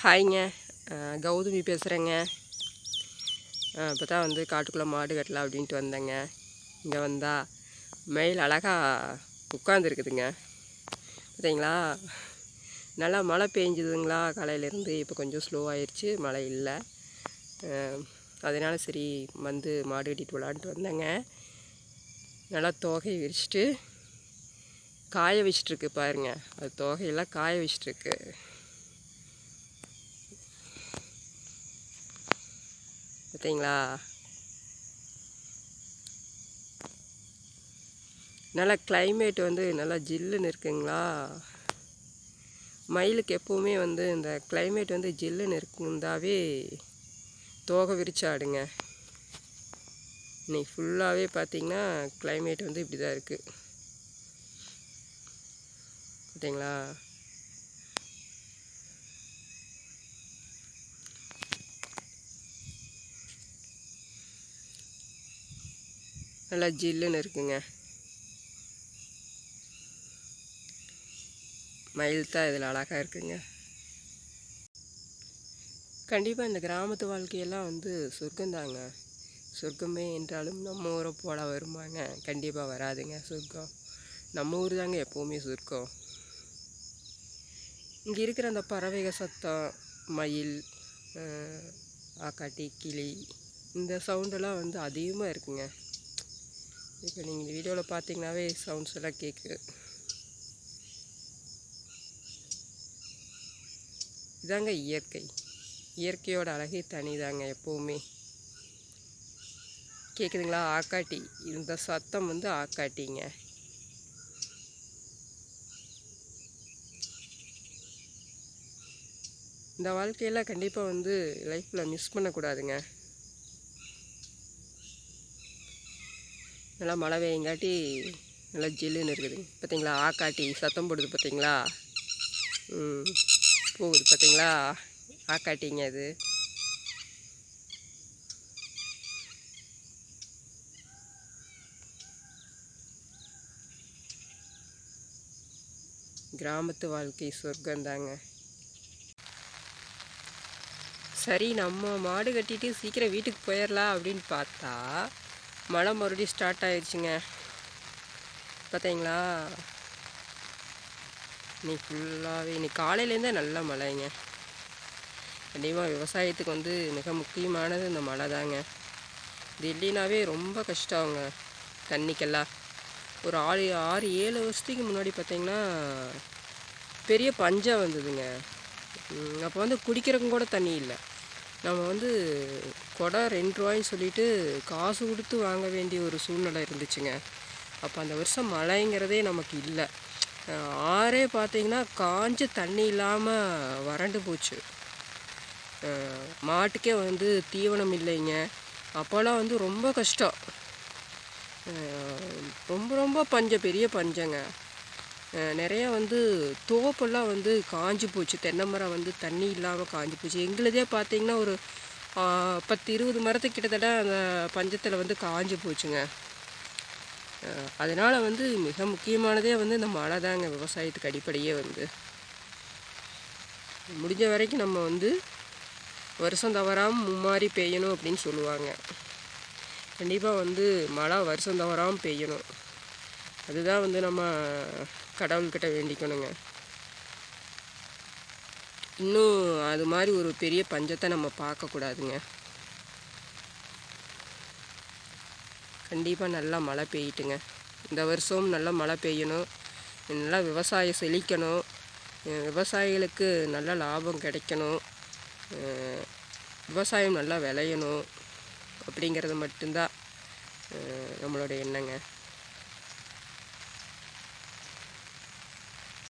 ஹாய்ங்க. கௌதமி பேசுகிறேங்க இப்போ தான் வந்து காட்டுக்குள்ளே மாடு கட்டலாம் அப்படின்ட்டு வந்தேங்க. இங்கே வந்தால் மயில் அழகாக உட்காந்துருக்குதுங்க பார்த்தீங்களா நல்லா மழை பெஞ்சுதுங்களா காலையிலேருந்து இப்போ கொஞ்சம் ஸ்லோவாகிடுச்சு மழை இல்லை. அதனால் சரி வந்து மாடு கட்டிட்டு விளாண்டுட்டு வந்தேங்க. நல்லா தோகையை விரிச்சிட்டு காய வச்சிட்ருக்கு பாருங்கள் அது தோகையெல்லாம் காய வச்சிட்ருக்கு பார்த்தீங்களா நல்லா கிளைமேட் வந்து நல்லா ஜில்லுன்னு இருக்குங்களா? மயிலுக்கு எப்போவுமே வந்து இந்த கிளைமேட் வந்து ஜில்லுன்னு இருந்தாவே தோகை விரிச்சாடுங்க. இன்றைக்கி ஃபுல்லாகவே பார்த்தீங்கன்னா கிளைமேட் வந்து இப்படி தான் இருக்குது பார்த்தீங்களா நல்லா ஜில்லுன்னு இருக்குங்க. மயில் தான் இதில் அழகாக இருக்குங்க. கண்டிப்பாக இந்த கிராமத்து வாழ்க்கையெல்லாம் வந்து சொர்க்கந்தாங்க சொர்க்கமே என்றாலும் நம்ம ஊரை போல வருமாங்க. கண்டிப்பாக வராதுங்க சொர்க்கம். நம்ம ஊர் தாங்க எப்போவுமே சொர்க்கம். இங்கே இருக்கிற அந்த பறவைகள் சத்தம் மயில் ஆக்காட்டி கிளி இந்த சவுண்டெல்லாம் வந்து அதிகமாக இருக்குங்க. இப்போ நீங்கள் இந்த வீடியோவில் பார்த்தீங்கன்னாவே சவுண்ட்ஸ் எல்லாம் கேட்குது இதாங்க இயற்கை. இயற்கையோட அழகே தனிதாங்க எப்போவுமே. கேட்குதுங்களா ஆக்காட்டி. இந்த சத்தம் வந்து ஆக்காட்டிங்க. இந்த வாழ்க்கையெல்லாம் கண்டிப்பாக வந்து லைஃப்பில் மிஸ் பண்ணக்கூடாதுங்க. நல்லா மழை பெய்யங்காட்டி நல்லா ஜில்லுன்னு இருக்குது. பார்த்தீங்களா? ஆக்காட்டி சத்தம் போடுது பார்த்தீங்களா? போகுது பார்த்தீங்களா? ஆக்காட்டிங்க அது. கிராமத்து வாழ்க்கை சொர்க்கந்தாங்க சரி நம்ம மாடு கட்டிட்டு சீக்கிரம் வீட்டுக்கு போயிடலாம் அப்படின்னு பார்த்தா மழை மறுபடியும் ஸ்டார்ட் ஆயிடுச்சுங்க. பார்த்தீங்களா இன்னைக்கு ஃபுல்லாகவே இன்னைக்கு காலையிலேருந்தே நல்ல மழைங்க. கண்டிப்பாக விவசாயத்துக்கு வந்து மிக முக்கியமானது இந்த மழை தாங்க. இது இல்லைனாவே ரொம்ப கஷ்டங்க தண்ணிக்கெல்லாம். ஒரு ஆறு ஆறு ஏழு வருஷத்துக்கு முன்னாடி பார்த்தீங்கன்னா பெரிய பஞ்சம் வந்ததுங்க. அப்போ வந்து குடிக்கிறக்கும் கூட தண்ணி இல்லை. நம்ம வந்து கொடை ரெண்டு ரூபாய்ன்னு சொல்லிட்டு காசு கொடுத்து வாங்க வேண்டிய ஒரு சூழ்நிலை இருந்துச்சுங்க. அப்போ அந்த வருஷம் மழைங்கிறதே நமக்கு இல்லை. ஆறே பார்த்தீங்கன்னா காஞ்ச தண்ணி இல்லாமல் வறண்டு போச்சு. மாட்டுக்கே வந்து தீவனம் இல்லைங்க. அப்போல்லாம் வந்து ரொம்ப கஷ்டம். ரொம்ப ரொம்ப பஞ்சம் பெரிய பஞ்சங்க. நிறையா வந்து தோப்பெல்லாம் வந்து காஞ்சு போச்சு. தென்னை மரம் வந்து தண்ணி இல்லாமல் காஞ்சு போச்சு. எங்களுதே பார்த்தீங்கன்னா ஒரு பத்து இருபது மரத்துக்கு கிட்டத்தட்ட அந்த பஞ்சத்தில் வந்து காஞ்சு போச்சுங்க. அதனால் வந்து மிக முக்கியமானதே வந்து இந்த மழை தாங்க விவசாயத்துக்கு அடிப்படையே வந்து. முடிஞ்ச வரைக்கும் நம்ம வந்து வருஷம் தவறாமல் மும்மாறி பெய்யணும் அப்படின்னு சொல்லுவாங்க. கண்டிப்பாக வந்து மழை வருஷம் தவறாமல் பெய்யணும். அதுதான் வந்து நம்ம கடவுள்கிட்ட வேண்டிக்கணுங்க. இன்னும் அது மாதிரி ஒரு பெரிய பஞ்சத்தை நம்ம பார்க்கக்கூடாதுங்க கண்டிப்பாக நல்லா மழை பெய்யட்டுங்க. இந்த வருஷம் நல்லா மழை பெய்யணும். நல்லா விவசாயம் செழிக்கணும். விவசாயிகளுக்கு நல்ல லாபம் கிடைக்கணும். விவசாயம் நல்லா விளையணும். அப்படிங்கிறது மட்டும்தான் நம்மளோட எண்ணங்க.